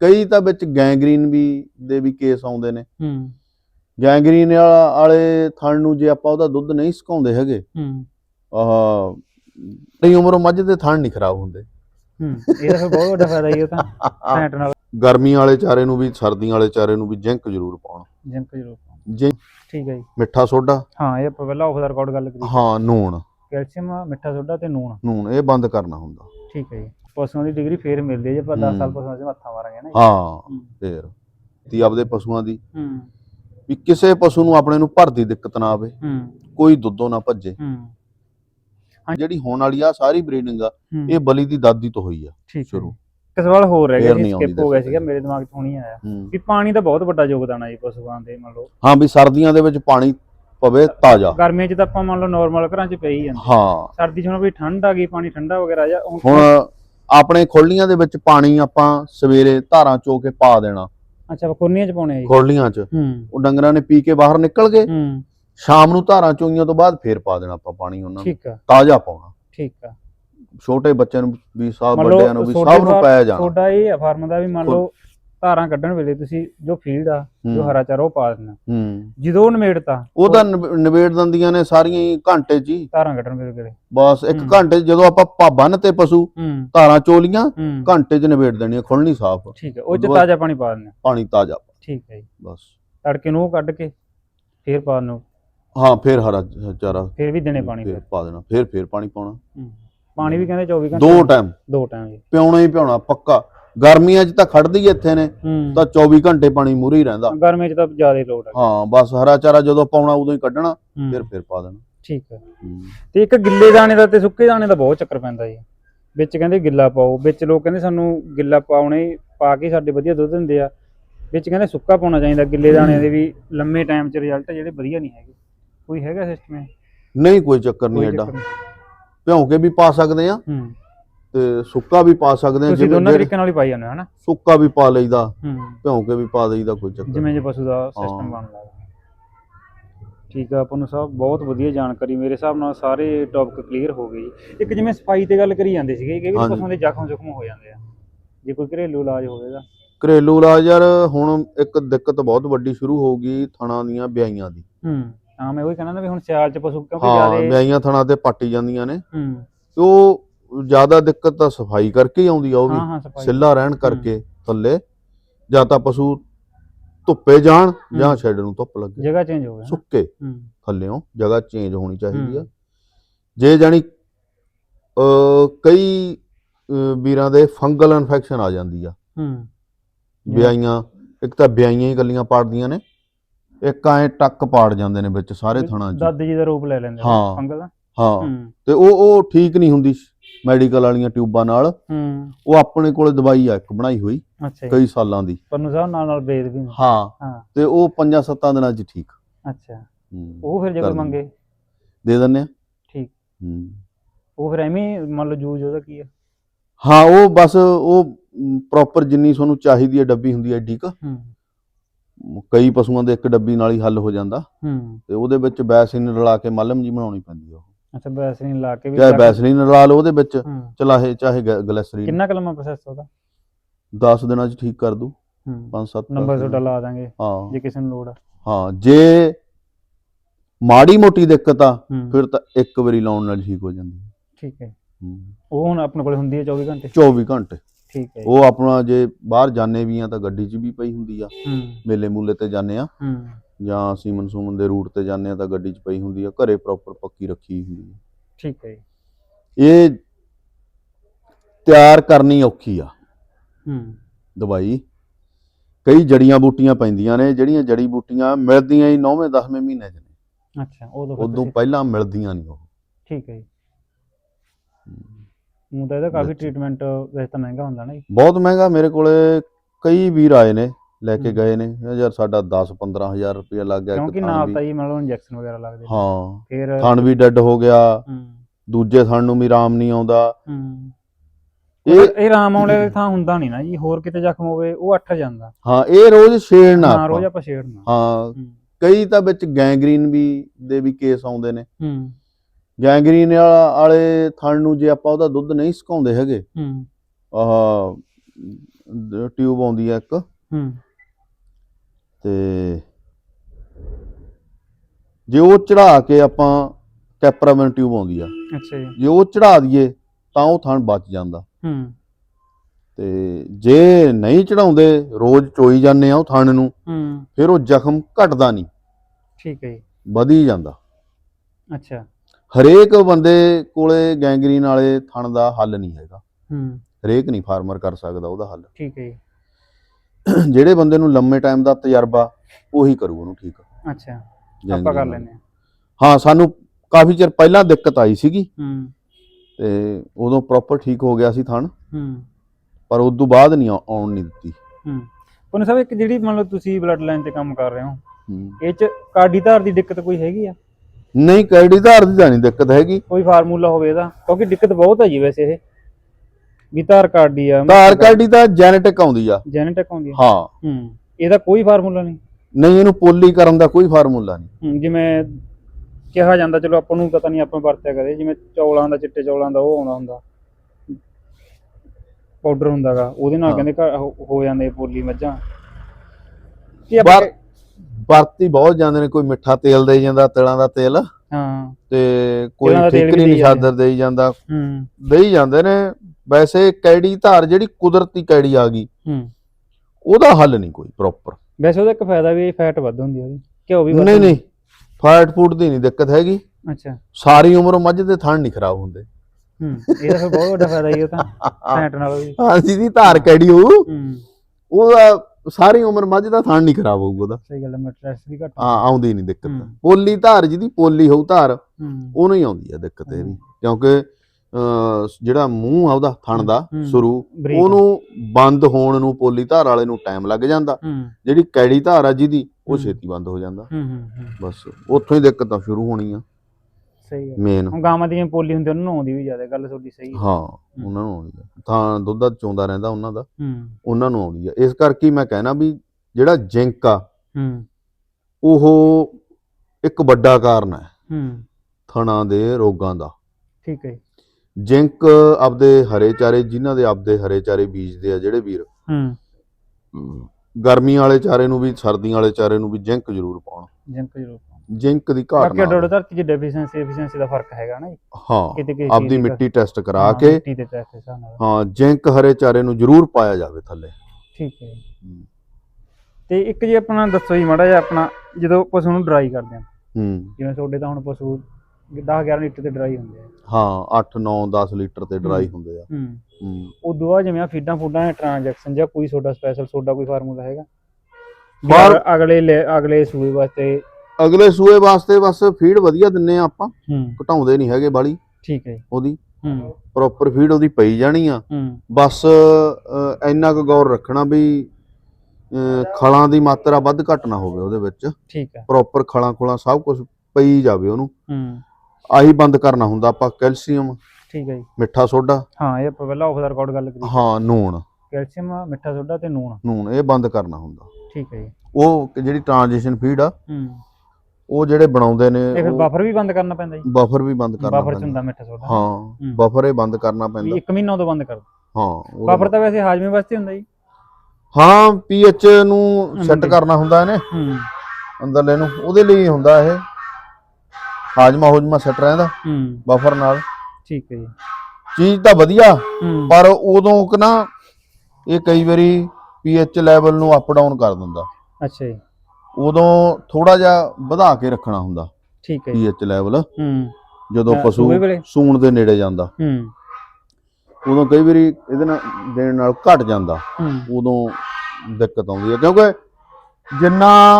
ਕਈ ਤਾਂ ਵਿੱਚ ਗੈਂਗਰੀਨ ਵੀ ਦੇ ਵੀ ਕੇਸ ਆਉਂਦੇ ਨੇ। ਹੂੰ। ਗੈਂਗਰੀਨ ਵਾਲਾ- ਥਣ ਨੂੰ ਜੇ ਆਪਾਂ ਉਹਦਾ ਦੁੱਧ ਨਹੀਂ ਸੁਕਾਉਂਦੇ ਹੈਗੇ ਹੂੰ। ਆਹ ਨਹੀਂ ਉਮਰੋਂ ਮੱਝ ਦੇ ਥਣ ਨਹੀਂ ਖਰਾਬ ਹੁੰਦੇ। ਹੂੰ ਇਹਦਾ ਫਿਰ ਬਹੁਤ ਵੱਡਾ ਫਾਇਦਾ ਹੀ ਉਹ ਤਾਂ। ਫੈਟ ਨਾਲ। ਗਰਮੀਆਂ ਵਾਲੇ ਚਾਰੇ ਨੂੰ ਵੀ ਸਰਦੀਆਂ ਵਾਲੇ ਚਾਰੇ ਨੂੰ ਵੀ ਜਿੰਕ ਜ਼ਰੂਰ ਪਾਉਣ। ਜਿੰਕ ਜ਼ਰੂਰ ਪਾਉਣਾ। ਜਿੰਕ ਠੀਕ ਹੈ ਜੀ। ਮਿੱਠਾ ਸੋਡਾ। ਹਾਂ ਇਹ ਆਪਾਂ ਪਹਿਲਾਂ ਆਫ ਦਾ ਰਿਕਾਰਡ ਗੱਲ ਕਰੀ ਹਾਂ ਨੂਣ। ਕੈਲਸ਼ੀਅਮ ਮਿੱਠਾ ਸੋਡਾ ਤੇ ਨੂਣ। ਨੂਣ ਇਹ ਬੰਦ ਕਰਨਾ ਹੁੰਦਾ। ਠੀਕ ਹੈ ਜੀ। ਪਸ਼ੂਆਂ ਦੀ ਡਿਗਰੀ ਫੇਰ ਮਿਲਦੀ ਹੈ ਜੇ ਆਪਾਂ 10 ਸਾਲ। ਪਸ਼ੂਆਂ 'ਚ ਮੱਥਾ ਮਾਰਾਂਗੇ ਨਾ। ਹਾਂ। ਫੇਰ। ਤੀ ਆਪਦੇ ਪਸ਼ੂਆਂ ਦੀ। ਹੂੰ। ਵੀ ਕਿਸੇ ਪਸ਼ੂ ਨੂੰ ਆਪਣੇ ਨੂੰ ਭਰਦੀ ਦਿੱਕਤ ਨਾ ਆਵੇ। ਹੂੰ। ਕੋਈ ਦੁੱਧੋਂ ਨਾ ਭੱਜੇ। ਹੂੰ। ਜਿਹੜੀ ਹੋਣ ਵਾਲੀ ਆ ਸਾਰੀ ਬਰੀਡਿੰਗ ਆ ਇਹ ਬਲੀ ਦੀ ਦਾਦੀ ਤੋਂ ਹੋਈ ਆ ਸ਼ੁਰੂ। ਇੱਕ ਸਵਾਲ ਹੋਰ ਰਹਿ ਗਿਆ ਸਕਿਪ ਹੋ ਗਿਆ। ਸੀਗਾ ਮੇਰੇ ਦਿਮਾਗ 'ਚ ਹੁਣੀ ਆਇਆ। ਵੀ ਪਾਣੀ ਦਾ ਬਹੁਤ ਵੱਡਾ ਯੋਗਦਾਨ ਹੈ ਜੀ ਪਸ਼ੂਆਂ ਦੇ ਮੰਨ ਲਓ। ਹਾਂ ਵੀ ਸਰਦੀਆਂ ਦੇ ਵਿੱਚ ਪਾਣੀ ਪਵੇ ਤਾਜ਼ਾ। ਗਰਮੀਆਂ 'ਚ ਤਾਂ ਆਪਾਂ ਮੰਨ ਲਓ ਨਾਰਮਲ ਘਰਾਂ 'ਚ ਪਈ ਜਾਂਦੇ। ਹਾਂ। ਸਰਦੀ 'ਚ ਹੁਣ ਵੀ ਠੰਡ ਆ ਗਈ ਪਾਣੀ ਠੰਡਾ ਵਗੈਰਾ ਜਾਂ ਹੁਣ ਆਪਣੇ ਖੁਰਲੀਆਂ ਦੇ ਵਿੱਚ ਪਾਣੀ ਆਪਾਂ ਸਵੇਰੇ ਧਾਰਾਂ ਚੋ ਕੇ ਪਾ ਦੇਣਾ। ਅੱਛਾ ਕੁਰਨੀਆਂ 'ਚ ਪਾਉਣੇ ਆ ਜੀ। ਖੁਰਲੀਆਂ 'ਚ। ਹੂੰ। ਉਹ ਡੰਗਰਾਂ ਨੇ ਪੀ ਕੇ ਬਾਹਰ ਨਿਕਲ ਗਏ। ਹੂੰ। ਸ਼ਾਮ ਨੂੰ ਧਾਰਾਂ ਚੋਈਆਂ ਤੋਂ ਬਾਅਦ ਫੇਰ ਪਾ ਦੇਣਾ ਆਪਾਂ ਪਾਣੀ ਉਹਨਾਂ ਨੂੰ। ਠੀਕ ਆ। ਤਾਜ਼ਾ ਪਾਉਣਾ। ਠੀਕ ਆ। ਛੋਟੇ ਬੱਚਿਆਂ ਨੂੰ ਵੀ ਮੰਨ ਵੱਡਿਆਂ ਨੂੰ ਵੀ ਸਭ ਨੂੰ ਪਾਇਆ ਜਾਣਾ। ਤੁਹਾਡਾ ਇਹ ਫਾਰਮ ਦਾ ਵੀ ਮੰਨ ਲਓ ਧਾਰਾਂ ਕੱਢਣ ਵੇਲੇ ਤੁਸੀਂ ਜੋ ਫੀਲਡ ਆ ਜੋ ਹਰਾ ਚਾਰਾ ਉਹ ਪਾ ਦੇਣਾ ਹੂੰ। ਜਦੋਂ ਉਹ ਨਿਮੇੜਤਾ ਉਹ ਤਾਂ ਨਿਬੇੜ ਦਿੰਦੀਆਂ ਨੇ ਸਾਰੀਆਂ ਹੀ ਘੰਟੇ 'ਚ ਹੀ। ਧਾਰਾਂ ਕੱਢਣ ਵੇਲੇ ਬਸ ਇੱਕ। ਘੰਟੇ 'ਚ ਜਦੋਂ ਆਪਾਂ ਬੰਨ ਤੇ ਪਸ਼ੂ ਧਾਰਾਂ ਚੋਲੀਆਂ ਘੰਟੇ 'ਚ ਨਿਬੇੜ ਦੇਣੀ ਖੁੱਲਣੀ ਸਾਫ਼। ਠੀਕ ਹੈ ਉਹ ਚ ਤਾਜ਼ਾ ਪਾਣੀ ਪਾ ਦੇਣਾ ਪਾਣੀ ਤਾਜ਼ਾ। ਠੀਕ ਹੈ ਜੀ। ਬਸ। ਤੜਕੇ ਨੂੰ ਉਹ ਕੱਢ ਕੇ ਫੇਰ ਪਾ ਦੇਣਾ ਹਾਂ। ਫੇਰ ਹਰਾ ਚਾਰਾ। ਫੇਰ ਵੀ ਦਿਨੇ ਪਾਣੀ ਫੇਰ ਪਾ ਦੇਣਾ ਫੇਰ ਫੇਰ ਪਾਣੀ ਪਾਉਣਾ। ਪਾਣੀ ਵੀ ਕਹਿੰਦੇ 24 ਘੰਟੇ। ਦੋ ਟਾਈਮ ਦੋ ਟਾਈਮ ਜੀ। ਪਿਉਣਾ ਹੀ ਪਿਉਣਾ ਪੱਕਾ। ਗਰਮੀਆਂ 'ਚ ਤਾਂ ਖੜਦੀ ਹੀ ਇੱਥੇ ਨੇ ਤਾਂ 24 ਘੰਟੇ ਪਾਣੀ ਮੂਰੇ ਹੀ ਰਹਿੰਦਾ। ਗਰਮੀਆਂ ਚ ਤਾਂ ਜ਼ਿਆਦਾ ਲੋੜ ਹੈ ਹਾਂ ਬਸ ਹਰਾ ਚਾਰਾ ਜਦੋਂ ਪਾਉਣਾ ਉਦੋਂ ਹੀ ਕੱਢਣਾ ਫਿਰ ਫਿਰ ਪਾ ਦੇਣਾ। ਠੀਕ ਹੈ। ਤੇ ਇੱਕ ਗਿੱਲੇ ਦਾਣੇ ਦਾ ਤੇ ਸੁੱਕੇ ਦਾਣੇ ਦਾ ਬਹੁਤ ਚੱਕਰ ਪੈਂਦਾ ਜੀ। ਵਿੱਚ ਕਹਿੰਦੇ ਗਿੱਲਾ ਪਾਓ ਵਿੱਚ ਲੋਕ ਕਹਿੰਦੇ ਸਾਨੂੰ ਗਿੱਲਾ ਪਾਉਣੇ ਪਾ ਕੇ ਸਾਡੇ ਵਧੀਆ ਦੁੱਧ ਦਿੰਦੇ ਆ। ਵਿੱਚ ਕਹਿੰਦੇ ਸੁੱਕਾ ਪਾਉਣਾ ਚਾਹੀਦਾ ਗਿੱਲੇ ਦਾਣੇ ਦੇ ਵੀ ਲੰਮੇ ਟਾਈਮ 'ਚ ਰਿਜ਼ਲਟ ਜਿਹੜੇ ਵਧੀਆ ਨਹੀਂ ਹੈਗੇ। ਕੋਈ ਹੈਗਾ ਸਿਸਟਮ ਨਹੀਂ ਕੋਈ ਚੱਕਰ ਨਹੀਂ ਐਡਾ। ਭਿਉਂ ਕੇ ਵੀ ਪਾ ਸਕਦੇ ਆ। ਹੂੰ। ਤੇ ਸੁੱਕਾ ਵੀ ਪਾ ਸਕਦੇ ਆ ਤੁਸੀਂ ਦੋਨਾਂ ਤਰੀਕੇ ਨਾਲ ਹੀ ਪਾਈ ਜਾਂਦੇ ਹੋ ਹਨਾ? ਸੁੱਕਾ ਵੀ ਪਾ ਲਈਦਾ ਹੂੰ। ਭਿਉਂ ਕੇ ਵੀ ਪਾ ਦੇਈਦਾ ਕੋਈ ਚੱਕਰ ਜਿਵੇਂ ਜੇ ਪਸ਼ੂ ਦਾ ਸਿਸਟਮ ਹਾਂ। ਬਣ ਠੀਕ ਆ ਆਪਾਂ ਨੂੰ ਸਭ ਬਹੁਤ ਵਧੀਆ ਜਾਣਕਾਰੀ ਮੇਰੇ ਹਿਸਾਬ ਨਾਲ ਸਾਰੇ ਟੌਪਿਕ ਕਲੀਅਰ ਹੋ ਗਏ ਜੀ। ਇੱਕ ਜਿਵੇਂ ਸਫ਼ਾਈ ਤੇ ਗੱਲ ਕਰੀ ਜਾਂਦੇ ਸੀਗੇ ਕਿ ਵੀ ਹਾਂਜੀ। ਪਸ਼ੂਆਂ ਦੇ ਜ਼ਖਮ ਜ਼ਖਮ ਹੋ ਜਾਂਦੇ ਆ। ਜੇ ਕੋਈ ਘਰੇਲੂ ਇਲਾਜ ਹੋਵੇਗਾ ਘਰੇਲੂ ਇਲਾਜ ਯਾਰ ਹੁਣ ਇੱਕ ਦਿੱਕਤ ਬਹੁਤ ਵੱਡੀ ਸ਼ੁਰੂ ਹੋ ਗਈ ਥਣਾ ਦੀਆਂ ਵਿਆਈਆਂ ਦੀ। ਹੂੰ ਹਾਂ ਮੈਂ ਉਹੀ ਕਹਿੰਦਾ ਨਾ ਵੀ ਹੁਣ ਸਿਆਲ ਚ ਪਸ਼ੂ ਕਿਉਂਕਿ ਹਾਂ ਜ਼ਿਆਦੇ ਵਿਆਈਆਂ ਥਣਾ ਤੇ ਪੱਟੀ ਜਾਂਦੀਆਂ ਨੇ। ਹੂੰ। ਤੇ ਉਹ ਜ਼ਿਆਦਾ ਦਿੱਕਤ ਤਾਂ ਸਫ਼ਾਈ ਕਰਕੇ ਹੀ ਆਉਂਦੀ ਆ ਉਹ ਹਾਂ ਵੀ ਸਫ਼ਾਈ ਸਿੱਲਾ ਰਹਿਣ ਕਰਕੇ ਥੱਲੇ ਜਾਂ ਤਾਂ ਪਸ਼ੂ ਧੁੱਪੇ ਜਾਣ ਜਾਂ ਸ਼ੈਡ ਨੂੰ ਧੁੱਪ ਲੱਗੇ। ਜਗ੍ਹਾ ਚੇਂਜ ਹੋ ਗਿਆ ਨਾ। ਸੁੱਕੇ ਹੂੰ। ਥੱਲਿਓਂ ਜਗ੍ਹਾ ਚੇਂਜ ਹੋਣੀ ਚਾਹੀਦੀ ਆ। ਹੂੰ। ਜੇ ਜਾਨੀ ਅ ਕਈ ਵੀਰਾਂ ਦੇ ਫੰਗਲ ਇਨਫੈਕਸ਼ਨ ਆ ਜਾਂਦੀ ਆ। ਹੂੰ। ਵਿਆਈਆਂ ਇੱਕ ਤਾਂ ਵਿਆਈਆਂ ਹੀ ਗੱਲੀਆਂ ਪਾੜਦੀਆਂ ਨੇ ਇੱਕ ਐ ਟੱਕ ਪਾੜ ਜਾਂਦੇ ਨੇ ਵਿੱਚ ਸਾਰੇ ਥਣਾ 'ਚ। ਦਾਦੀ ਜੀ ਦਾ ਰੂਪ ਲੈ ਲੈਂਦੇ ਹਾਂ। ਫੰਗਲ। ਦਾ ਹਾਂ। ਹੂੰ। ਤੇ ਉਹ ਉਹ ਠੀਕ ਨਹੀਂ ਹੁੰਦੀ ਮੈਡੀਕਲ ਵਾਲੀਆਂ ਟਿਊਬਾਂ ਨਾਲ। ਹੂੰ। ਉਹ ਆਪਣੇ ਕੋਲੇ ਦਵਾਈ ਆ ਇੱਕ ਬਣਾਈ ਹੋਈ ਅੱਛਾ ਜੀ। ਕਈ ਸਾਲਾਂ ਦੀ। ਪੰਨੂ ਸਾਹਿਬ ਨਾਲ ਨਾਲ ਵੇਦ ਵੀ। ਹਾਂ। ਹਾਂ। ਤੇ ਉਹ ਪੰਜਾਂ ਸੱਤਾਂ ਦਿਨਾਂ 'ਚ ਠੀਕ। ਅੱਛਾ। ਹੂੰ। ਉਹ ਫਿਰ ਜੇ ਕੋਈ ਕਰ। ਮੰਗੇ। ਦੇ ਦਿੰਨੇ ਆ। ਠੀਕ। ਹੂੰ। ਉਹ ਫਿਰ ਐਵੇਂ ਹੀ ਮੰਨ ਲਓ ਯੂਜ਼ ਉਹਦਾ ਕੀ ਆ? ਹਾਂ ਉਹ ਬਸ ਉਹ ਪ੍ਰੋਪਰ ਜਿੰਨੀ ਤੁਹਾਨੂੰ ਚਾਹੀਦੀ ਹੈ ਡੱਬੀ ਹੁੰਦੀ ਹੈ ਕੁ। ਹੂੰ। ਕਈ ਪਸ਼ੂਆਂ ਦੇ ਇੱਕ ਡੱਬੀ ਨਾਲ ਹੀ ਹੱਲ ਹੋ ਜਾਂਦਾ। ਹੂੰ। ਤੇ ਉਹਦੇ ਵਿੱਚ ਬੈਸਲਿਨ ਰਲਾ ਕੇ ਮਲਮ ਜੀ ਬਣਾਉਣੀ ਪੈਂਦੀ ਆ ਉਹ। ਅੱਛਾ ਬੈਸਰੀਨ ਲਾ ਕੇ ਵੀ ਚਾਹੇ ਬੈਸਲਿਨ ਰਲਾ ਲਓ ਉਹਦੇ ਵਿੱਚ ਹੂੰ। ਚਲਾਹੇ ਚਾਹੇ ਗੈ- ਗਲਿਸਰੀਨ। ਕਿੰਨਾ ਕੁ ਲੰਮਾ ਪ੍ਰੋਸੈਸ ਉਹਦਾ? 10 ਦਿਨਾਂ 'ਚ ਠੀਕ ਕਰ ਦੂ। ਹੂੰ। 5-7 ਨੰਬਰ ਤੁਹਾਡਾ ਲਾ ਦਾਂਗੇ ਹਾਂ। ਜੇ ਕਿਸੇ ਨੂੰ ਲੋੜ ਆ। ਹਾਂ ਜੇ ਮਾੜੀ ਮੋਟੀ ਦਿੱਕਤ ਆ ਹੂੰ। ਫਿਰ ਤਾਂ ਇੱਕ ਵਾਰੀ ਲਾਉਣ ਨਾਲ ਠੀਕ ਹੋ ਜਾਂਦੀ ਹੈ। ਠੀਕ ਹੈ। ਹੂੰ। ਉਹ ਹੁਣ ਆਪਣੇ ਕੋਲ ਹੁੰਦੀ ਹੈ 24 ਘੰਟੇ? 24 ਘੰਟੇ। ਠੀਕ ਹੈ। ਉਹ ਆਪਣਾ ਜੇ ਬਾਹਰ ਜਾਣੇ ਵੀ ਆ ਤਾਂ ਗੱਡੀ 'ਚ ਵੀ ਪਈ ਹੁੰਦੀ ਆ। ਹੂੰ। ਮੇਲੇ ਮੂਲੇ ਤੇ ਜਾਣੇ ਆ। ਹੂੰ। ਜਾਂ ਸੀਮਨ ਸੂਮਨ ਦੇ ਰੂਟ ਤੇ ਜਾਂਦੇ ਆ ਤਾਂ ਗੱਡੀ 'ਚ ਪਈ ਹੁੰਦੀ ਆ ਘਰੇ ਪ੍ਰੋਪਰ ਪੱਕੀ ਰੱਖੀ ਹੁੰਦੀ ਆ। ਠੀਕ ਹੈ ਜੀ। ਇਹ ਤਿਆਰ ਕਰਨੀ ਔਖੀ ਆ। ਹੂੰ। ਦਵਾਈ। ਕਈ ਜੜੀਆਂ ਬੂਟੀਆਂ ਪੈਂਦੀਆਂ ਨੇ ਜਿਹੜੀਆਂ ਜੜੀ ਬੂਟੀਆਂ ਮਿਲਦੀਆਂ ਹੀ 9ਵੇਂ 10ਵੇਂ ਮਹੀਨੇ 'ਚ ਨੇ। ਅੱਛਾ ਉਦੋਂ ਫਿਰ ਉਦੋਂ ਤੁਸੀਂ- ਪਹਿਲਾਂ ਮਿਲਦੀਆਂ ਨਹੀਂ ਉਹ। ਠੀਕ ਹੈ ਜੀ। ਤਾਂ ਇਹਦਾ ਕਾਫੀ ਟ੍ਰੀਟਮੈਂਟ ਵੈਸੇ ਤਾਂ ਮਹਿੰਗਾ ਹੁੰਦਾ ਨਾ ਜੀ। ਬਹੁਤ ਮਹਿੰਗਾ ਮੇਰੇ ਕੋਲੇ ਕਈ ਵੀਰ ਆਏ ਨੇ। ਲੈ ਕੇ। ਗਏ ਨੇ। ਯਾਰ ਸਾਡਾ 10 15000 ਰੁਪਏ ਲੱਗ ਗਿਆ ਕਿਉਂਕਿ ਨਾਲ ਤਾਂ ਜੀ ਮੰਨ ਲਓ ਇੰਜੈਕਸ਼ਨ ਵਗੈਰਾ ਲੱਗਦੇ। ਹਾਂ। ਫਿਰ ਥਣ ਵੀ ਡੈੱਡ ਹੋ ਗਿਆ। ਦੂਜੇ ਥਣ ਨੂੰ ਵੀ ਆਰਾਮ ਨਹੀਂ ਆਉਂਦਾ। ਇਹ ਇਹ ਇਹ ਰਾਮ ਆਉਣ ਵਾਲੀ ਥਾਂ ਹੁੰਦਾ ਨਹੀਂ ਨਾ ਜੀ ਹੋਰ ਕਿਤੇ ਜ਼ਖਮ ਹੋਵੇ ਉਹ ਅੱਠ ਜਾਂਦਾ। ਹਾਂ ਇਹ ਰੋਜ਼ ਛੇੜਨਾ ਹਾਂ ਰੋਜ਼ ਆਪਾਂ। ਛੇੜਨਾ। ਹਾਂ। ਕਈ ਤਾਂ ਵਿੱਚ ਗੈਂਗਰੀਨ ਵੀ ਦੇ ਵੀ ਕੇਸ ਆਉਂਦੇ ਨੇ। ਹੂੰ। ਗੈਂਗਰੀਨ ਵਾਲਾ- ਵਾਲੇ ਥਣ ਨੂੰ ਜੇ ਆਪਾਂ ਉਹਦਾ ਦੁੱਧ ਨਹੀਂ ਸੁਕਾਉਂਦੇ ਹੈਗੇ ਹੂੰ। ਆਹ ਟਿਊਬ ਆਉਂਦੀ ਆ ਇੱਕ। ਹੂੰ। ਤੇ ਜੇ ਉਹ ਚੜਾ ਕੇ ਆਪਾਂ ਕੈਪਰਾਮੈਨ ਟਿਊਬ ਆਉਂਦੀ ਆ ਅੱਛਾ ਜੀ। ਜੇ ਉਹ ਚੜਾ ਦਈਏ ਤਾਂ ਉਹ ਥਣ ਬਚ ਜਾਂਦਾ। ਹੂੰ। ਤੇ ਜੇ ਨਹੀਂ ਚੜਾਉਂਦੇ ਰੋਜ਼ ਚੋਈ ਜਾਂਦੇ ਆ ਉਹ ਥਣ ਨੂੰ ਹੂੰ। ਫਿਰ ਉਹ ਜ਼ਖਮ ਘਟਦਾ ਨਹੀਂ। ਠੀਕ ਹੈ ਜੀ। ਵਧੀ ਜਾਂਦਾ। ਅੱਛਾ। ਹਰੇਕ ਬੰਦੇ ਕੋਲੇ ਗੈਂਗਰੀਨ ਵਾਲੇ ਥਣ ਦਾ ਹੱਲ ਨਹੀਂ ਹੈਗਾ। ਹੂੰ। ਹਰੇਕ ਨਹੀਂ ਫਾਰਮਰ ਕਰ ਸਕਦਾ ਉਹਦਾ ਹੱਲ। ਠੀਕ ਹੈ ਜੀ। ਜਿਹੜੇ ਬੰਦੇ ਨੂੰ ਲੰਮੇ ਟਾਈਮ ਦਾ ਤਜਰਬਾ ਉਹੀ ਕਰੂ ਉਹਨੂੰ ਠੀਕ ਅੱਛਾ ਆਪਾਂ ਕਰ ਵਾਲਾ। ਲੈਂਦੇ ਹਾਂ। ਸਾਨੂੰ ਕਾਫੀ ਚਿਰ ਪਹਿਲਾਂ ਦਿੱਕਤ ਆਈ ਸੀਗੀ। ਹੂੰ। ਤੇ ਉਦੋਂ ਪ੍ਰੋਪਰ ਠੀਕ ਹੋ ਗਿਆ ਸੀ ਥਣ। ਹੂੰ। ਪਰ ਉਸ ਤੋਂ ਬਾਅਦ ਨਹੀਂ ਆਉ- ਆਉਣ ਨਹੀਂ ਦਿੱਤੀ। ਹੂੰ। ਪੁਨ ਸਾਹਿਬ ਇੱਕ ਜਿਹੜੀ ਮੰਨ ਲਓ ਤੁਸੀਂ ਬਲੱਡ ਲਾਈਨ ਤੇ ਕੰਮ ਕਰ ਰਹੇ ਹੋ। ਇਹ ਚ ਕਾਰਡੀ ਧਾਰ ਦੀ ਦਿੱਕਤ ਕੋਈ ਹੈਗੀ ਆ? ਨਹੀਂ ਕੈਡੀ ਧਾਰ ਦੀ ਤਾਂ ਨਹੀਂ ਦਿੱਕਤ ਹੈਗੀ। ਕੋਈ ਫਾਰਮੂਲਾ ਹੋਵੇ ਇਹਦਾ ਕਿਉਂਕਿ ਦਿੱਕਤ ਬਹੁਤ ਹੈ ਜੀ ਵੈਸੇ ਇਹ। ਵੀ ਧਾਰ ਕਾਰਡੀ ਆ ਧਾਰ ਕੈਡੀ ਤਾਂ ਜੈਨੇਟਿਕ ਆਉਂਦੀ ਆ। ਜੈਨੇਟਿਕ ਹੁੰਦੀ ਆ? ਹਾਂ। ਹੂੰ ਇਹਦਾ ਕੋਈ ਫਾਰਮੂਲਾ ਨਹੀਂ? ਨਹੀਂ ਇਹਨੂੰ ਪੋਲੀ ਕਰਨ ਦਾ ਕੋਈ ਫਾਰਮੂਲਾ ਨਹੀਂ। ਹੂੰ, ਜਿਵੇਂ ਕਿਹਾ ਜਾਂਦਾ ਚਲੋ ਆਪਾਂ ਨੂੰ ਪਤਾ ਨਹੀਂ ਆਪਾਂ ਵਰਤਿਆ ਕਦੇ ਜਿਵੇਂ ਚੌਲਾਂ ਦਾ ਚਿੱਟੇ ਚੌਲਾਂ ਦਾ ਉਹ ਆਉਂਦਾ ਹੁੰਦਾ। ਪਾਊਡਰ ਹੁੰਦਾਗਾ ਉਹਦੇ ਨਾਲ। ਕਹਿੰਦੇ ਹੋ- ਜਾਂਦੇ ਪੋਲੀ ਮੱਝਾਂ। ਕੀ ਆਪਾਂ ਵਰਤੀ ਬਹੁਤ ਜਾਂਦੇ ਨੇ ਕੋਈ ਮਿੱਠਾ ਤੇਲ ਦੇਈ ਜਾਂਦਾ ਤਿਲਾਂ ਦਾ ਤੇਲ। ਹਾਂ। ਤੇ ਕੋਈ ਦਾ ਠੇਕਰੀ ਨਿਸ਼ਾਦਰ ਦੇਈ ਜਾਂਦਾ। ਹੂੰ। ਦੇਈ ਜਾਂਦੇ ਨੇ ਵੈਸੇ ਕੈਡੀ ਧਾਰ ਜਿਹੜੀ ਕੁਦਰਤੀ ਕੈਡੀ ਆ ਗਈ ਹੂੰ। ਉਹਦਾ ਹੱਲ ਨਹੀਂ ਕੋਈ ਪ੍ਰੋਪਰ ਵੈਸੇ ਉਹਦਾ ਇੱਕ ਫਾਇਦਾ ਵੀ ਫੈਟ ਵੱਧ ਹੁੰਦੀ ਆ ਉਹਦੀ ਘਿਓ ਵੀ ਵੱਧ ਨਹੀਂ। ਨਹੀਂ ਫਾਸਟ ਫੂਡ ਦੀ ਨਹੀਂ ਦਿੱਕਤ ਹੈਗੀ। ਅੱਛਾ। ਸਾਰੀ ਉਮਰ ਮੱਝ ਦੇ ਥਣ ਨਹੀਂ ਖਰਾਬ ਹੁੰਦੇ। ਹੂੰ ਇਹਦਾ ਫਿਰ ਬਹੁਤ ਵੱਡਾ ਫਾਇਦਾ ਹੀ ਉਹ ਤਾਂ ਫੈਟ ਨਾਲ ਵੀ। ਹਾਂ ਜਿਹਦੀ ਧਾਰ ਹੂੰ। ਉਹਦਾ ਸਾਰੀ ਉਮਰ ਮੱਝ ਦਾ ਥਣ ਨਹੀਂ ਖਰਾਬ ਹੋਊਗਾ ਉਹਦਾ। ਸਹੀ ਗੱਲ ਹੈ ਮੈਟਰੈਸ ਵੀ ਘੱਟ ਹਾਂ ਆਉਂਦੀ ਨਹੀਂ ਦਿੱਕਤ। ਪੋਲੀ ਧਾਰ ਜਿਹਦੀ ਪੋਲੀ ਹੋਊ ਧਾਰ ਹੂੰ। ਉਹਨੂੰ ਹੀ ਆਉਂਦੀ ਆ ਦਿੱਕਤ ਇਹ ਵੀ। ਕਿਉਂਕਿ ਜਿਹੜਾ ਮੂੰਹ ਆ ਉਹਦਾ ਥਣ ਦਾ ਹੂੰ। ਸ਼ੁਰੂ। ਉਹਨੂੰ ਬੰਦ ਹੋਣ ਨੂੰ ਪੋਲੀ ਧਾਰ ਵਾਲੇ ਨੂੰ ਟਾਈਮ ਲੱਗ ਜਾਂਦਾ। ਹੂੰ। ਜਿਹੜੀ ਕੈੜੀ ਧਾਰ ਆ ਜਿਹਦੀ ਉਹ ਹੂੰ। ਛੇਤੀ ਬੰਦ ਹੋ ਜਾਂਦਾ। ਹੂੰ ਹੂੰ ਹੂੰ। ਬਸ ਉੱਥੋਂ ਹੀ ਦਿੱਕਤ ਸ਼ੁਰੂ ਹੋਣੀ ਆ ਸਹੀ ਹੈ ਮੇਨ ਗਾਵਾਂ ਦੀ ਜਿਵੇਂ ਪੋਲੀ ਹੁੰਦੀ ਉਹਨਾਂ ਨੂੰ ਆਉਂਦੀ ਵੀ ਜ਼ਿਆਦਾ ਗੱਲ ਤੁਹਾਡੀ ਸਹੀ ਹੈ। ਹਾਂ ਉਹਨਾਂ ਨੂੰ ਆਉਂਦੀ ਆ। ਤਾਂ ਦੁੱਧ ਚੋਂਦਾ ਰਹਿੰਦਾ ਉਹਨਾਂ ਦਾ। ਹੂੰ। ਉਹਨਾਂ ਨੂੰ ਆਉਂਦੀ ਆ। ਇਸ ਕਰਕੇ ਹੀ ਮੈਂ ਕਹਿਣਾ ਵੀ ਜਿਹੜਾ ਜਿੰਕ ਆ ਹੂੰ। ਉਹ ਇੱਕ ਵੱਡਾ ਕਾਰਨ ਹੈ। ਹੂੰ। ਥਣਾ ਦੇ ਰੋਗਾਂ ਦਾ। ਠੀਕ ਹੈ। ਜਿੰਕ ਆਪਦੇ ਹਰੇ ਚਾਰੇ ਜਿਨ੍ਹਾਂ ਦੇ ਆਪਦੇ ਹਰੇ ਚਾਰੇ ਬੀਜਦੇ ਆ ਜਿਹੜੇ ਵੀਰ ਹੂੰ। ਗਰਮੀਆਂ ਵਾਲੇ ਚਾਰੇ ਨੂੰ ਵੀ ਸਰਦੀਆਂ ਵਾਲੇ ਚਾਰੇ ਨੂੰ ਵੀ ਜਿੰਕ ਜ਼ਰੂਰ ਪਾਉਣ। ਜਿੰਕ ਜ਼ਰੂਰ ਜਿੰਕ ਦੀ ਘਾਟ ਬਾਕੀ ਆਵੇ। ਧਰਤੀ ਚ ਡੈਫੀਸ਼ੀਐਂਸੀ ਐਫੀਸ਼ੀਐਂਸੀ ਦਾ ਫ਼ਰਕ ਹੈਗਾ ਨਾ ਜੀ। ਹਾਂ ਆਪਦੀ ਦੀ ਮਿੱਟੀ ਟੈਸਟ ਕਰਾ ਕੇ। ਮਿੱਟੀ ਦੇ ਟੈਸਟ ਦੇ ਹਿਸਾਬ ਨਾਲ। ਹਾਂ ਜਿੰਕ ਹਰੇ ਚਾਰੇ ਨੂੰ ਜ਼ਰੂਰ ਪਾਇਆ ਜਾਵੇ ਥੱਲੇ। ਠੀਕ ਹੈ। ਤੇ ਇੱਕ ਜੀ ਆਪਣਾ ਦੱਸੋ ਜੀ ਮਾੜਾ ਜਿਹਾ ਆਪਣਾ ਜਦੋਂ ਪਸ਼ੂ ਨੂੰ ਡਰਾਈ ਕਰਦੇ ਆ। ਹੂੰ। ਜਿਵੇਂ ਤੁਹਾਡੇ ਤਾਂ ਹੁਣ ਪਸ਼ੂ 10 11 ਲੀਟਰ ਤੇ ਡਰਾਈ ਹੁੰਦੇ ਆ। ਹਾਂ 8 9 10 ਲੀਟਰ ਤੇ ਡਰਾਈ। ਹੁੰਦੇ ਆ। ਹੂੰ। ਹੂੰ। ਉਦੋਂ ਬਾਅਦ ਜਿਵੇਂ ਆ ਫੀਡਾਂ ਫੂਡਾਂ ਟ੍ਰਾਂਜੈਕਸ਼ਨ ਜਾਂ ਕੋਈ ਤੁਹਾਡਾ ਸਪੈਸ਼ਲ ਤੁਹਾਡਾ ਕੋਈ ਫਾਰਮੂਲਾ ਹੈਗਾ। ਬਾਹਰ- ਅਗ- ਅਗਲੇ ਲੈ- ਅਗਲੇ ਸੂਏ ਵਾਸਤੇ। ਅਗਲੇ ਸੂਏ ਵਾਸਤੇ ਬਸ ਫੀਡ ਵਧੀਆ ਦਿੰਨੇ ਆ ਆਪਾਂ। ਹੂੰ। ਘਟਾਉਂਦੇ ਨਹੀਂ ਹੈਗੇ ਬਾਲੀ। ਠੀਕ ਹੈ ਜੀ। ਉਹਦੀ। ਹੂੰ। ਪ੍ਰੋਪਰ ਫੀਡ ਉਹਦੀ ਪਈ ਜਾਣੀ ਆ। ਹੂੰ। ਬਸ ਅ, ਇੰਨਾ ਕੁ ਗੌਰ ਰੱਖਣਾ ਵੀ ਅ, ਖਲਾਂ ਦੀ ਮਾਤਰਾ ਵੱਧ ਘੱਟ ਨਾ ਹੋਵੇ ਉਹਦੇ ਵਿੱਚ। ਠੀਕ ਹੈ। ਪ੍ਰੋਪਰ ਖਲਾਂ ਖੁਲਾਂ ਸਭ ਕੁਝ ਪਈ ਜਾਵੇ ਉਹਨੂੰ। ਹੂੰ। ਆਹੀ ਬੰਦ ਕਰਨਾ ਹੁੰਦਾ ਆਪਾਂ ਕੈਲਸ਼ੀਅਮ ਠੀਕ ਹੈ ਜੀ। ਮਿੱਠਾ ਸੋਡਾ। ਹਾਂ ਇਹ ਆਪਾਂ ਪਹਿਲਾਂ ਆਫ ਦਾ ਰਿਕਾਰਡ ਗੱਲ ਕਰੀ ਹਾਂ ਨੂਣ। ਕੈਲਸ਼ੀਅਮ ਮਿੱਠਾ ਸੋਡਾ ਤੇ ਨੂਣ। ਨੂਣ ਇਹ ਬੰਦ ਕਰਨਾ ਹੁੰਦਾ। ਠੀਕ ਹੈ ਜੀ। ਉਹ ਜਿਹੜੀ ਟ੍ਰਾਂਜੀਸ਼ਨ ਫੀਡ ਆ ਹੂੰ। ਉਹ ਜਿਹੜੇ ਬਣਾਉਂਦੇ ਨੇ ਇਹ ਫਿਰ ਬਫਰ ਵੀ ਬੰਦ ਕਰਨਾ ਪੈਂਦਾ ਜੀ। ਬਫਰ ਵੀ ਬੰਦ ਕਰਨਾ ਬਫਰ ਚ ਹੁੰਦਾ ਮਿੱਠਾ ਸੋਡਾ। ਹਾਂ ਬਫਰ ਇਹ ਬੰਦ ਕਰਨਾ ਵੀ ਪੈਂਦਾ। ਇੱਕ ਮਹੀਨਾ ਉਦੋਂ ਬੰਦ ਕਰ। ਹਾਂ ਬਫਰ ਤਾਂ ਵੈਸੇ ਹਾਜ਼ਮੇ ਵਾਸਤੇ ਹੁੰਦਾ ਜੀ। ਹਾਂ ਪੀਐਚ ਨੂੰ ਸੈੱਟ। ਕਰਨਾ ਹੁੰਦਾ ਇਹਨੇ। ਹੂੰ। ਅੰਦਰਲੇ ਨੂੰ ਉਹਦੇ ਲਈ ਹੁੰਦਾ ਇਹ। ਹਾਜਮਾ ਹੁਜਮਾ ਸੈੱਟ ਰਹਿੰਦਾ ਹੂੰ। ਬਫਰ ਨਾਲ। ਠੀਕ ਹੈ ਜੀ। ਚੀਜ਼ ਤਾਂ ਵਧੀਆ ਹੂੰ। ਪਰ ਉਦੋਂ ਕਿ ਨਾ ਇਹ ਕਈ ਵਾਰੀ ਪੀਐਚ ਲੈਵਲ ਨੂੰ ਅਪ ਡਾਊਨ ਕਰ ਦਿੰਦਾ। ਅੱਛਾ ਜੀ। ਉਦੋਂ ਥੋੜਾ ਜਿਹਾ ਵਧਾ ਕੇ ਰੱਖਣਾ ਹੁੰਦਾ ਠੀਕ ਹੈ ਜੀ। PH level. ਹੂੰ। ਜਦੋਂ ਪਸ਼ੂ ਸੂਏ ਵੇਲੇ? ਸੂਣ ਦੇ ਨੇੜੇ ਜਾਂਦਾ। ਹੂੰ। ਉਦੋਂ ਕਈ ਵਾਰੀ ਇਹਦੇ ਨਾਲ ਦੇਣ ਨਾਲ ਘਟ ਜਾਂਦਾ। ਹੂੰ। ਉਦੋਂ ਦਿੱਕਤ ਆਉਂਦੀ ਹੈ ਕਿਉਂਕਿ ਜਿੰਨਾ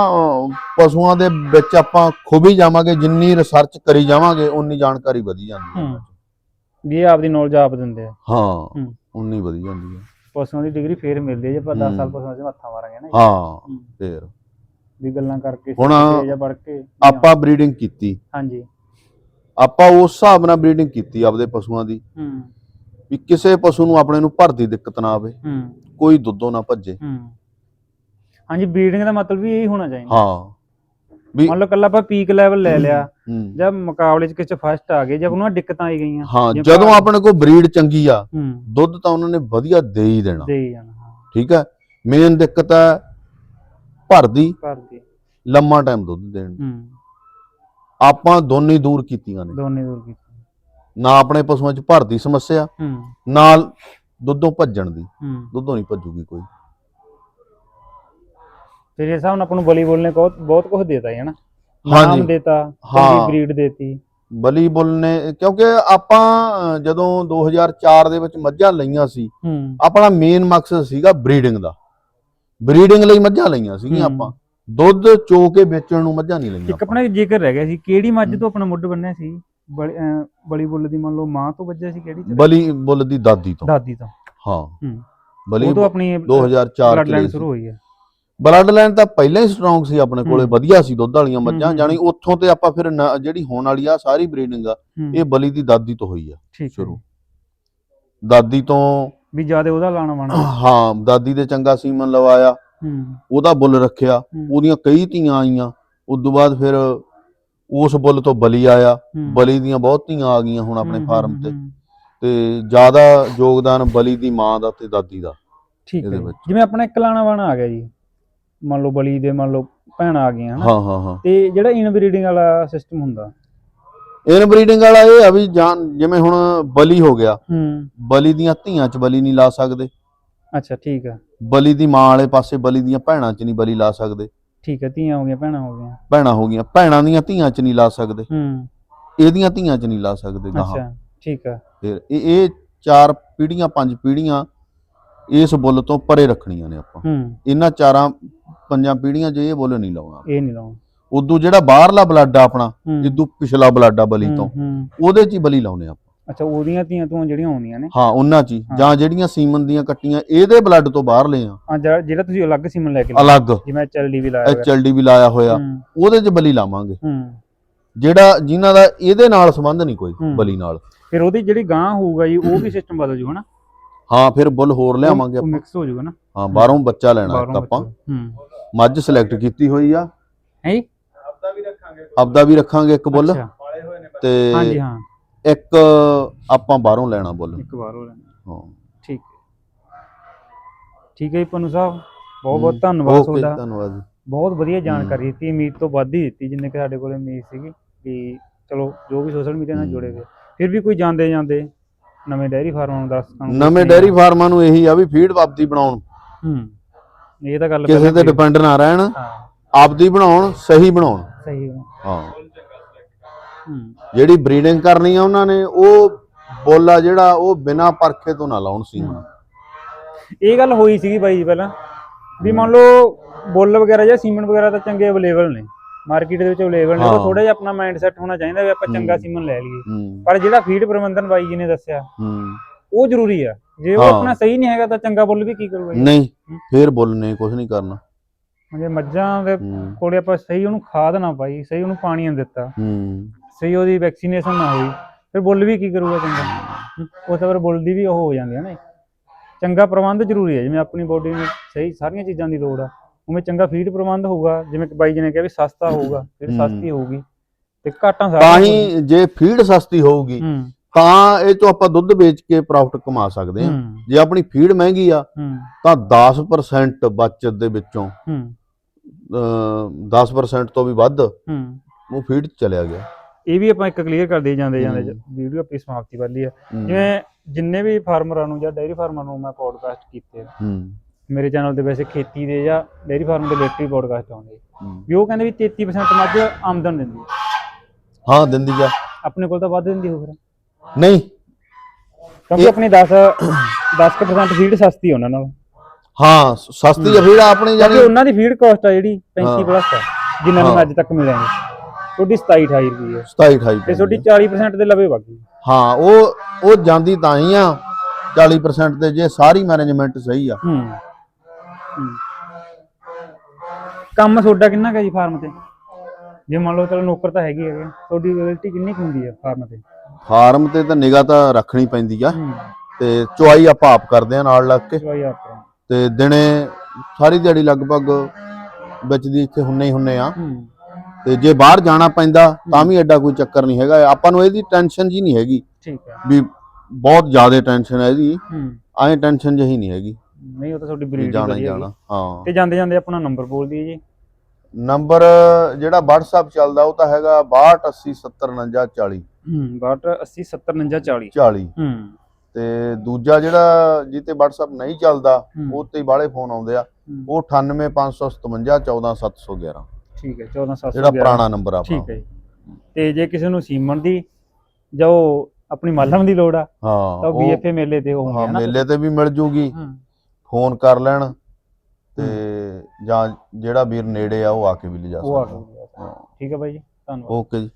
ਪਸ਼ੂਆਂ ਦੇ ਵਿੱਚ ਆਪਾਂ ਖੁਬੀ ਜਾਵਾਂਗੇ ਜਿੰਨੀ ਰਿਸਰਚ ਕਰੀ ਜਾਵਾਂਗੇ ਉਨੀ ਜਾਣਕਾਰੀ ਵਧੀ ਜਾਂਦੀ ਹੈ ਵੀ ਇਹ ਆਪਦੀ ਨੌਲੇਜ ਆਪ ਦਿੰਦੇ ਆ। ਹਾਂ। ਉਨੀ ਵਧੀ ਜਾਂਦੀ ਹੈ। ਪਸ਼ੂਆਂ ਦੀ ਡਿਗਰੀ ਫੇਰ ਮਿਲਦੀ ਹੈ ਜੇ ਆਪਾਂ 10 ਸਾਲ। ਪਸ਼ੂਆਂ 'ਚ ਮੱਥਾ ਮਾਰਾਂਗੇ ਨਾ। ਹਾਂ। ਫੇਰ। ਵੀ ਗੱਲਾਂ ਕਰਕੇ ਜਾਂ ਪੜ੍ਹ ਕੇ ਆਪਾਂ ਬਰੀਡਿੰਗ ਕੀਤੀ। ਹਾਂਜੀ। ਆਪਾਂ ਉਸ ਹਿਸਾਬ ਨਾਲ ਬਰੀਡਿੰਗ ਕੀਤੀ ਆਪਦੇ ਪਸ਼ੂਆਂ ਦੀ। ਹੂੰ। ਵੀ ਕਿਸੇ ਪਸ਼ੂ ਨੂੰ ਆਪਣੇ ਨੂੰ ਭਰਦੀ ਦਿੱਕਤ ਨਾ ਆਵੇ। ਹੂੰ। ਕੋਈ ਦੁੱਧੋਂ ਨਾ ਭੱਜੇ। ਹੂੰ। ਹਾਂਜੀ ਬਰੀਡਿੰਗ ਦਾ ਮਤਲਬ ਵੀ ਇਹੀ ਹੋਣਾ ਚਾਹੀਦਾ। ਹਾਂ। ਵੀ ਮੰਨ ਲਓ ਕੱਲਾ ਆਪਾਂ ਪੀਕ ਲੈਵਲ ਲੈ ਲਿਆ। ਜਾਂ ਮੁਕਾਬਲੇ 'ਚ ਕਿਸੇ ਫਸਟ ਆ ਗਏ ਜਾਂ ਉਹਨਾਂ ਦਿੱਕਤਾਂ ਆਈ ਗਈਆਂ। ਹਾਂ ਜਦੋਂ ਆਪਣੇ ਕੋਲ ਬਰੀਡ ਚੰਗੀ ਆ ਦੁੱਧ ਤਾਂ ਉਹਨਾਂ ਨੇ ਵਧੀਆ ਦੇ ਹੀ ਦੇਣਾ। ਦੇ ਹੀ ਜਾਣਾ ਹਾਂ। ਠੀਕ ਹੈ? ਮੇਨ ਦਿੱਕਤ ਹੈ ਭਰਦੀ ਘਰ ਦੀ ਲੰਮਾ ਟਾਈਮ ਦੁੱਧ ਦੇਣ ਆਪਾਂ ਦੋਨੇ ਦੂਰ ਕੀਤੀਆਂ ਨੇ। ਦੋਨੇ ਦੂਰ ਕੀਤੀ ਨਾ ਆਪਣੇ ਪਸ਼ੂਆਂ 'ਚ ਭਰਦੀ ਸਮੱਸਿਆ ਹੂੰ। ਨਾਲ ਦੁੱਧੋਂ ਭੱਜਣ ਦੀ। ਦੁੱਧੋਂ ਨਹੀਂ ਭੱਜੂਗੀ ਕੋਈ। ਤੇਰੇ ਹਿਸਾਬ ਨਾਲ ਆਪਾਂ ਨੂੰ ਬਲੀ ਬੋਲ ਨੇ ਬਹੁਤ ਬਹੁਤ ਕੁਝ ਦੇਤਾ ਹੈ ਨਾ। ਨਾਮ ਦੇਤਾ ਹਾਂ। ਚੰਗੀ ਬਰੀਡ ਦੇਤੀ। ਬਲੀ ਬੁੱਲ ਨੇ ਕਿਉਂਕਿ ਆਪਾਂ ਜਦੋਂ 2004 ਦੇ ਵਿੱਚ ਮੱਝਾਂ ਲਈਆਂ ਸੀ ਆਪਣਾ ਮੇਨ ਮਕਸਦ ਸੀਗਾ ਬਰੀਡਿੰਗ ਦਾ। ਬਰੀਡਿੰਗ ਲਈ ਮੱਝਾਂ ਲਈਆਂ ਸੀਗੀਆਂ। ਆਪਾਂ। ਦੁੱਧ ਚੋ ਕੇ ਵੇਚਣ ਨੂੰ ਮੱਝਾਂ ਨਹੀਂ ਲਈਆਂ ਇੱਕ ਆਪਣਾ ਜ਼ਿਕਰ ਰਹਿ ਗਿਆ ਸੀ ਕਿਹੜੀ ਮੱਝ ਤੋਂ ਆਪਣਾ ਮੁੱਢ ਬੰਨਿਆ ਸੀ? ਬਲੀ ਅਹ ਬਲੀ ਬੁੱਲ ਦੀ ਮੰਨ ਲਓ ਮਾਂ ਤੋਂ ਵੱਜਿਆ ਸੀ ਕਿਹੜੀ ਤੋਂ? ਬਲੀ ਬੁੱਲ ਦੀ ਦਾਦੀ ਤੋਂ। ਦਾਦੀ ਤੋਂ। ਹਾਂ। ਬਲੀ ਉਹ ਤੋਂ ਆਪਣੀ 2004 ਬਲੱਡ ਚ ਸ਼ੁਰੂ ਹੋਈ ਹੈ। ਬਲੱਡ ਲਾਈਨ ਤਾਂ ਪਹਿਲਾਂ ਹੀ ਸਟਰੋਂਗ ਸੀ ਆਪਣੇ ਕੋਲੇ। ਵਧੀਆ ਸੀ ਦੁੱਧ ਵਾਲੀਆਂ ਮੱਝਾਂ ਜਾਣੀ ਉੱਥੋਂ ਤੇ ਆਪਾਂ ਫਿਰ ਨਾ- ਜਿਹੜੀ ਹੋਣ ਵਾਲੀ ਆ ਸਾਰੀ ਬਰੀਡਿੰਗ ਆ ਇਹ ਬਲੀ ਦੀ ਦਾਦੀ ਤੋਂ ਹੋਈ ਆ ਠੀਕ ਹੈ ਸ਼ੁਰੂ। ਦਾਦੀ ਤੋਂ ਵੀ ਜ਼ਿਆਦਾ ਉਹਦਾ ਲਾਣਾ ਵਾਣਾ। ਹਾਂ ਦਾਦੀ ਦੇ ਚੰਗਾ ਸੀਮਨ ਲਵਾਇਆ ਹੂੰ। ਉਹਦਾ ਬੁੱਲ ਰੱਖਿਆ ਹੂੰ, ਉਹਦੀਆਂ ਕਈ ਧੀਆਂ ਆਈਆਂ ਉਸ ਤੋਂ ਬਾਅਦ ਫਿਰ ਉਸ ਬੁੱਲ ਤੋਂ ਬਲੀ ਆਇਆ ਹੂੰ, ਬਲੀ ਦੀਆਂ ਬਹੁਤ ਧੀਆਂ ਆ ਗਈਆਂ ਹੁਣ ਆਪਣੇ ਹੂੰ, ਫਾਰਮ ਤੇ। ਹੂੰ, ਤੇ ਜ਼ਿਆਦਾ ਯੋਗਦਾਨ ਬਲੀ ਦੀ ਮਾਂ ਦਾ ਤੇ ਦਾਦੀ ਦਾ ਠੀਕ ਹੈ ਇਹਦੇ ਜੀ। ਵਿੱਚ। ਜਿਵੇਂ ਆਪਣਾ ਇੱਕ ਲਾਣਾ ਵਾਣਾ ਆ ਗਿਆ ਜੀ। ਮੰਨ ਲਓ ਬਲੀ ਦੇ ਮੰਨ ਲਓ ਭੈਣਾਂ ਆ ਗਈਆਂ ਹਨਾ? ਹਾਂ ਹਾਂ ਹਾਂ। ਤੇ ਜਿਹੜਾ ਇਨਬਰੀਡਿੰਗ ਵਾਲਾ ਸਿਸਟਮ ਹੁੰਦਾ? ਇਨ ਬਰੀਡਿੰਗ ਵਾਲਾ ਇਹ ਆ ਵੀ ਜਾਨ ਜਿਵੇਂ ਹੁਣ ਬਲੀ ਹੋ ਗਿਆ ਹੂੰ। ਬਲੀ ਦੀਆਂ ਧੀਆਂ 'ਚ ਬਲੀ ਨਹੀਂ ਲਾ ਸਕਦੇ। ਅੱਛਾ ਠੀਕ ਆ। ਬਲੀ ਦੀ ਮਾਂ ਵਾਲੇ ਪਾਸੇ ਬਲੀ ਦੀਆਂ ਭੈਣਾਂ 'ਚ ਨਹੀਂ ਬਲੀ ਲਾ ਸਕਦੇ। ਠੀਕ ਹੈ ਧੀਆਂ ਹੋ ਗਈਆਂ ਭੈਣਾਂ ਹੋ ਗਈਆਂ। ਭੈਣਾਂ ਹੋ ਗਈਆਂ ਭੈਣਾਂ ਦੀਆਂ ਧੀਆਂ 'ਚ ਨਹੀਂ ਲਾ ਸਕਦੇ। ਹੂੰ। ਇਹਦੀਆਂ ਧੀਆਂ 'ਚ ਨਹੀਂ ਲਾ ਸਕਦੇ ਗਾਹਾਂ। ਅੱਛਾ ਠੀਕ ਆ। ਫਿਰ ਇਹ ਇਹ ਚਾਰ ਪੀੜ੍ਹੀਆਂ ਪੰਜ ਪੀੜ੍ਹੀਆਂ ਇਸ ਬੁੱਲ ਤੋਂ ਪਰੇ ਰੱਖਣੀਆਂ ਨੇ ਆਪਾਂ। ਹੂੰ। ਇਹਨਾਂ ਚਾਰਾਂ ਪੰਜਾਂ ਪੀੜ੍ਹੀਆਂ 'ਚ ਇਹ ਬੁੱਲ ਨਹੀਂ ਲਾਉਣਾ। ਇਹ ਨਹੀਂ ਲਾਉਣਾ। ਉਦੋਂ ਜਿਹੜਾ ਬਾਹਰਲਾ ਬਲੱਡ ਆ ਆਪਣਾ ਹੂੰ, ਇਦੋਂ ਪਿਛਲਾ ਬਲੱਡ ਆ ਬਲੀ ਤੋਂ ਹੂੰ। ਉਹਦੇ 'ਚ ਹੀ ਬਲੀ ਲਾਉਨੇ ਆਪਾਂ। ਅੱਛਾ ਉਹਦੀਆਂ ਧੀਆਂ ਤੋਂ ਜਿਹੜੀਆਂ ਆਉਂਦੀਆਂ ਨੇ? ਹਾਂ ਉਹਨਾਂ 'ਚ ਹੀ। ਹਾਂ। ਜਾਂ ਜਿਹੜੀਆਂ ਸੀਮਨ ਦੀਆਂ ਕੱਟੀਆਂ ਇਹਦੇ ਬਲੱਡ ਤੋਂ ਬਾਹਰ ਲਏ ਆ। ਆ ਜਿਹੜਾ ਜਿਹੜਾ ਤੁਸੀਂ ਅਲੱਗ ਸੀਮਨ ਲੈ ਕੇ ਲਿਆ, ਅਲੱਗ। ਜਿਵੇਂ ਐਚਐਲਡੀ ਵੀ ਲਾਇਆ ਹੋਇਆ। ਐਚਐਲਡੀ ਵੀ ਲਾਇਆ ਹੋਇਆ। ਹੂੰ, ਉਹਦੇ 'ਚ ਬਲੀ ਲਾਵਾਂਗੇ। ਹੂੰ। ਜਿਹੜਾ ਜਿਨ੍ਹਾਂ ਦਾ ਇਹਦੇ ਨਾਲ ਸੰਬੰਧ ਨਹੀਂ ਕੋਈ ਹੂੰ। ਬਲੀ ਨਾਲ। ਫਿਰ ਉਹਦੀ ਜਿਹੜੀ ਗਾਂ ਹੋਊਗਾ ਜੀ ਉਹ ਵੀ ਸਿਸਟਮ ਬਦਲ ਜੂ ਹਨਾ ਹਾਂ ਫਿਰ ਬੁੱਲ ਹੋਰ ਲਿਆਵਾਂਗੇ ਆਪਾਂ। ਮਿਕਸ ਹੋ ਜਾਊਗਾ ਨਾ? ਹਾਂ ਬਾਹਰੋਂ ਬੱਚਾ ਲੈਣਾ ਇੱਕ ਆਪਾਂ। ਬੱਚਾ। ਹੂੰ। ਮੱਝ ਸਿਲੈਕਟ ਕੀਤੀ ਹੋਈ ਆ। ਹੈ ਜੀ? ਆਪਦਾ ਵੀ ਰੱਖਾਂਗੇ ਇੱਕ ਬੁੱਲ। ਤੇ ਹਾਂਜੀ ਹਾਂ। ਇੱਕ ਆਪਾਂ ਬਾਹਰੋਂ ਲੈਣਾ ਬੁੱਲ। ਇੱਕ ਹੋ ਲੈਣਾ। ਹਾਂ। ਠੀਕ ਠੀਕ ਹੈ ਜੀ ਪਨੂ ਸਾਹਿਬ ਬਹੁਤ ਬਹੁਤ ਧੰਨਵਾਦ ਤੁਹਾਡਾ। ਧੰਨਵਾਦ ਜੀ। ਬਹੁਤ ਵਧੀਆ ਜਾਣਕਾਰੀ ਦਿੱਤੀ ਉਮੀਦ ਤੋਂ ਵੱਧ ਹੀ ਦਿੱਤੀ ਜਿੰਨੇ ਕਿ ਸਾਡੇ ਕੋਲੇ ਉਮੀਦ ਸੀਗੀ ਵੀ ਚਲੋ ਜੋ ਵੀ ਸੋਸ਼ਲ ਮੀਡੀਆ ਨਾਲ। ਜੁੜੇ ਹੋਏ। ਫਿਰ ਵੀ ਕੋਈ ਜਾਂਦੇ ਜਾਂਦੇ ਨਵੇਂ ਡੈਰੀ ਫਾਰਮਾਂ ਨੂੰ ਦੱਸ ਨਵੇਂ ਡੇਅਰੀ ਫਾਰਮਾਂ ਨੂੰ ਇਹੀ ਆ ਵੀ ਫੀਡ ਆਪਦੀ ਬਣਾਉਣ। ਹੂੰ। ਇਹ ਤਾਂ ਗੱਲ ਕਿਸੇ ਤੇ। ਡਿਪੈਂਡ ਨਾ ਰਹਿਣ ਆਪਦੀ ਬਣਾਉਣ ਸਹੀ ਬਣਾਉਣ। ਸਹੀ ਹੈ। ਜਿਹੜੀ ਬਰੀਡਿੰਗ ਕਰਨੀ ਆ ਉਹਨਾਂ ਨੇ ਉਹ ਬੋਲਾ ਜਿਹੜਾ ਉਹ ਬਿਨਾ ਪਰਖੇ ਤੋਂ ਨਾ ਲਾਉਣ ਸੀ ਇਹ ਗੱਲ ਹੋਈ ਸੀਗੀ ਬਾਈ ਜੀ ਪਹਿਲਾਂ। ਵੀ ਮੰਨ ਲਓ ਬੁੱਲ ਵਗੈਰਾ ਜਾਂ ਸੀਮਨ ਵਗੈਰਾ ਤਾਂ ਚੰਗੇ ਅਵੇਲੇਬਲ ਨੇ। ਮਾਰਕੀਟ ਦੇ ਵਿੱਚ ਅਵੇਲੇਬਲ ਨੇ। ਉਹ ਥੋੜਾ ਜਿਹਾ ਆਪਣਾ ਮਾਈਂਡ ਸੈੱਟ ਹੋਣਾ ਚਾਹੀਦਾ ਵੀ ਆਪਾਂ ਚੰਗਾ। ਸੀਮਨ ਲੈ ਲਈਏ। ਪਰ ਜਿਹੜਾ ਫੀਡ ਪ੍ਰਬੰਧਨ ਬਾਈ ਜੀ ਨੇ ਦੱਸਿਆ ਹੂੰ। ਉਹ ਜ਼ਰੂਰੀ ਆ। ਜੇ ਉਹ ਹਾਂ। ਆਪਣਾ ਸਹੀ ਨਹੀਂ ਹੈਗਾ ਤਾਂ ਚੰਗਾ ਬੁੱਲ ਵੀ ਕੀ ਕਰੂਗਾ ਜੀ? ਨਹੀਂ ਫੇਰ ਬੁੱਲ ਨੇ ਕੁਝ ਨਹੀਂ ਕਰਨਾ। ਜੇ ਮੱਝਾਂ ਦੇ ਹੂੰ। ਕੋਲੇ ਆਪਾਂ ਸਹੀ ਉਹਨੂੰ ਖਾਦ ਨਾ ਪਾਈ ਸਹੀ ਉਹਨੂੰ ਪਾਣੀ ਨਾ ਦਿੱਤਾ ਹੂੰ। ਸਹੀ ਉਹਦੀ ਵੈਕਸੀਨੇਸ਼ਨ ਨਾ ਹੋਈ ਫਿਰ ਬੁੱਲ ਵੀ ਕੀ ਕਰੂਗਾ ਚੰਗਾ। ਉਹ ਤਾਂ ਫਿਰ ਬੁੱਲ ਦੀ ਵੀ ਉਹ ਹੋ ਜਾਂਦੀ ਹੈ ਨਾ ਚੰਗਾ ਪ੍ਰਬੰਧ ਜ਼ਰੂਰੀ ਹੈ ਜਿਵੇਂ ਆਪਣੀ ਬੋਡੀ ਨੂੰ ਸਹੀ ਸਾਰੀਆਂ ਚੀਜ਼ਾਂ ਦੀ ਲੋੜ ਆ। ਉਵੇਂ ਚੰਗਾ ਫੀਡ ਪ੍ਰਬੰਧ ਹੋਊਗਾ ਜਿਵੇਂ ਕਿ ਬਾਈ ਜੀ ਨੇ ਕਿਹਾ ਵੀ ਸਸਤਾ ਹੋਊਗਾ ਫਿਰ। ਸਸਤੀ ਹੋਊਗੀ ਤੇ ਘਾਟਾਂ ਤਾਂ ਸਾਰੀਆਂ ਹੀ ਜੇ ਫੀਡ ਸਸਤੀ ਹੋਊਗੀ ਹੂੰ। ਤਾਂ ਇਹ ਤੋਂ ਆਪਾਂ ਦੁੱਧ ਵੇਚ ਕੇ ਪ੍ਰੋਫਿਟ ਕਮਾ ਸਕਦੇ ਹੂੰ। ਜੇ ਆਪਣੀ ਫੀਡ ਮਹਿੰਗੀ ਆ ਤਾਂ 10% ਬਚਤ ਦੇ ਵਿੱਚੋਂ ਹੂੰ। ਅਹ 10% ਤੋਂ ਵੀ ਵੱਧ ਉਹ ਫੀਡ ਚਲਿਆ ਗਿਆ। ਇਹ ਵੀ ਆਪਾਂ ਇੱਕ ਕਲੀਅਰ ਕਰਦੇ ਜਾਂਦੇ ਜਾਂਦੇ। ਵੀਡੀਓ ਆਪਣੀ ਸਮਾਪਤੀ ਵਾਲੀ ਆ। ਜਿਵੇਂ ਜਿੰਨੇ ਵੀ ਫਾਰਮਰਾਂ ਨੂੰ ਜਾਂ ਡੇਅਰੀ ਫਾਰਮਰਾਂ ਨੂੰ ਮੈਂ ਪੋਡਕਾਸਟ ਕੀਤੇ ਆ, ਹੂੰ। ਮੇਰੇ ਚੈਨਲ ਤੇ ਵੈਸੇ ਖੇਤੀ ਦੇ ਜਾਂ ਡੇਅਰੀ ਫਾਰਮ ਦੇ ਰਿਲੇਟਿਵ ਪੋਡਕਾਸਟ ਆਉਂਦੇ। ਵੀ ਉਹ ਕਹਿੰਦੇ ਵੀ 33% ਮੱਝ ਆਮਦਨ ਦਿੰਦੀ ਹਾਂ ਦਿੰਦੀ ਆ। ਆਪਣੇ ਕੋਲ ਤਾਂ ਵੱਧ ਦਿੰਦੀ ਹੋ ਫਿਰ। ਨਹੀਂ। ਕਿਉਂਕਿ ਇਹ- ਆਪਣੀ 10 10% ਫੀਡ ਸਸਤੀ ਉਹਨਾਂ ਨਾਲ। ਹਾਂ ਸ- ਸਸਤੀ ਆ ਫੀਡ ਆਪਣੀ ਕਿਉਂਕਿ ਜਾਨੀ ਉਹਨਾਂ ਦੀ ਫੀਡ ਕਾਸਟ ਆ ਜਿਹੜੀ 35 ਹਾਂ। ਪਲੱਸ ਆ ਜਿੰਨਾਂ ਨੂੰ ਹਾਂ। ਅੱਜ ਤੱਕ ਮਿਲਿਆ ਹੈ ਤੁਹਾਡੀ 27 28 ਰੁਪਏ ਹੈ 27 28 ਤੇ ਤੁਹਾਡੀ 40% ਦੇ ਲਵੇ ਬਾਕੀ ਹਾਂ ਉਹ ਉਹ ਜਾਂਦੀ ਤਾਂ ਹੀ ਆ 40% ਤੇ ਜੇ ਸਾਰੀ ਮੈਨੇਜਮੈਂਟ ਸਹੀ ਆ। ਹੂੰ। ਹੂੰ। ਕੰਮ ਤੁਹਾਡਾ ਕਿੰਨਾ ਕੁ ਹੈ ਜੀ ਫਾਰਮ ਤੇ? ਜੇ ਮੰਨ ਲਓ ਚਲੋ ਨੌਕਰ ਤਾਂ ਹੈਗੀ ਹੈਗੇ ਤੁਹਾਡੀ ਰਿਐਲਿਟੀ ਕਿੰਨੀ ਕੁ ਹੁੰਦੀ ਹੈ ਫਾਰਮ ਤੇ? ਫਾਰਮ ਤੇ ਤਾਂ ਨਿਗਾਹ ਤਾਂ ਰੱਖਣੀ ਪੈਂਦੀ ਆ। ਤੇ ਚੁਆਈ ਆਪਾਂ ਆਪ ਕਰਦੇ ਆ ਨਾਲ ਲੱਗ ਕੇ। ਤੇ ਦਿਨੇ ਸਾਰੀ ਦਿਹਾੜੀ ਲਗਭਗ ਵਿੱਚ ਦੀ ਇੱਥੇ ਹੁੰਨੇ ਹੀ ਹੁੰਨੇ ਆ। ਤੇ ਜੇ ਬਾਹਰ ਜਾਣਾ ਪੈਂਦਾ ਤਾਂ ਵੀ ਐਡਾ ਕੋਈ ਚੱਕਰ ਨਹੀਂ ਹੈਗਾ। ਆਪਾਂ ਨੂੰ ਇਹਦੀ ਟੈਨਸ਼ਨ ਜੀ ਨਹੀਂ ਹੈਗੀ। ਠੀਕ ਹੈ ਵੀ ਬਹੁਤ ਜ਼ਿਆਦਾ ਟੈਨਸ਼ਨ ਹੈ ਇਹਦੀ। ਐਂ ਟੈਨਸ਼ਨ ਜਿਹੀ ਨਹੀਂ ਹੈਗੀ। ਨਹੀਂ ਉਹ ਤਾਂ ਤੁਹਾਡੀ ਬਰੀਡ ਜਾਣਾ ਹੀ ਜਾਣਾ ਹਾਂ। ਤੇ ਜਾਂਦੇ ਜਾਂਦੇ ਆਪਣਾ ਨੰਬਰ ਬੋਲ ਦਈਏ ਜੀ। ਨੰਬਰ ਜਿਹੜਾ WhatsApp ਚੱਲਦਾ ਉਹ ਤਾਂ ਹੈਗਾ 6280704940 ਹੂੰ 62 80 70 49 40 40 ਹੂੰ। ਤੇ ਦੂਜਾ ਜਿਹੜਾ ਜਿੱਤੇ WhatsApp ਨਹੀਂ ਚੱਲਦਾ। ਉਹ ਤੇ ਹੀ ਬਾਹਲੇ ਫੋਨ ਆਉਂਦੇ ਆ। ਉਹ 9855514711 ਠੀਕ ਹੈ 14711 ਜਿਹੜਾ ਪੁਰਾਣਾ ਨੰਬਰ ਆ ਠੀਕ ਹੈ। ਤੇ ਜੇ ਕਿਸੇ ਨੂੰ ਸੀਮਨ ਦੀ ਜਾਂ ਆਪਣੀ ਮਾਲਮ ਦੀ ਲੋੜ ਆ ਹਾਂ ਤਾਂ ਬੀਐਫਏ ਮੇਲੇ ਤੇ ਹੁੰਦੇ ਹਾਂ ਮੇਲੇ ਤੇ ਵੀ ਮਿਲ ਜੂਗੀ। ਫੋਨ ਕਰ ਲੈਣ ਤੇ ਜਾਂ ਜਿਹੜਾ ਵੀਰ ਨੇੜੇ ਆ ਉਹ ਆ ਕੇ ਵੀ ਲਿਜਾ ਸਕਦਾ। ਠੀਕ ਹੈ ਬਾਈ ਜੀ ਧੰਨਵਾਦ। ਓਕੇ ਜੀ।